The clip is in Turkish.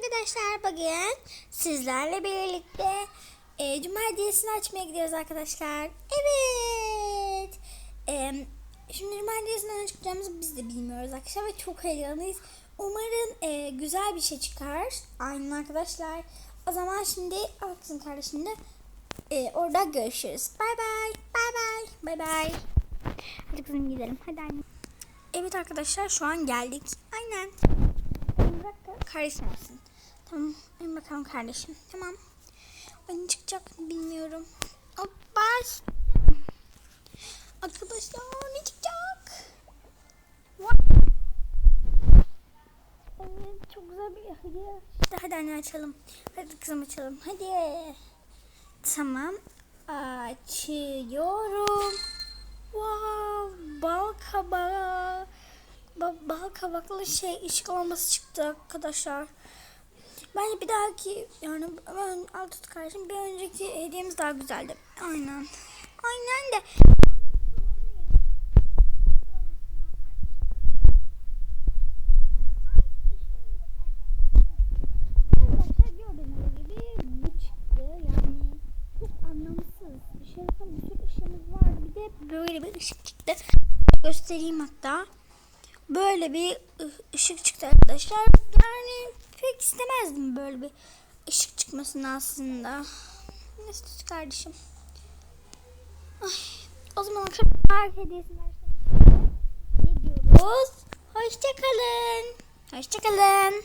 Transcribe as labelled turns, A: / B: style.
A: arkadaşlar bugün sizlerle birlikte e, Cuma hediyesini açmaya gidiyoruz arkadaşlar. Evet. E, şimdi Cuma hediyesinden ne çıkacağımızı biz de bilmiyoruz arkadaşlar ve çok heyecanlıyız. Umarım e, güzel bir şey çıkar. Aynen arkadaşlar. O zaman şimdi al kızım kardeşim de e, orada görüşürüz. Bay bay. Bay bay. Bay bay. Hadi kızım gidelim. Hadi anne. Evet arkadaşlar şu an geldik. Aynen. Kardeşim olsun. Tamam. Benim bakalım kardeşim. Tamam. Ay çıkacak bilmiyorum. Hoppa. Arkadaşlar ne çıkacak? Evet çok güzel bir hediye. İşte hadi anne açalım. Hadi kızım açalım. Hadi. Tamam. Açıyorum. Wow, bal kabağı. Ba- bal kabaklı şey ışık çıktı arkadaşlar. Bence bir dahaki yani ben al tut kardeşim bir önceki hediyemiz daha güzeldi. Aynen. Aynen de. De böyle bir ışık çıktı. Göstereyim hatta. Böyle bir ışık çıktı arkadaşlar. Yani pek istemezdim böyle bir ışık çıkmasını aslında. Neyse kardeşim. Ay, o zaman hediyesini versene. Ne diyoruz? Hoşçakalın. Hoşçakalın.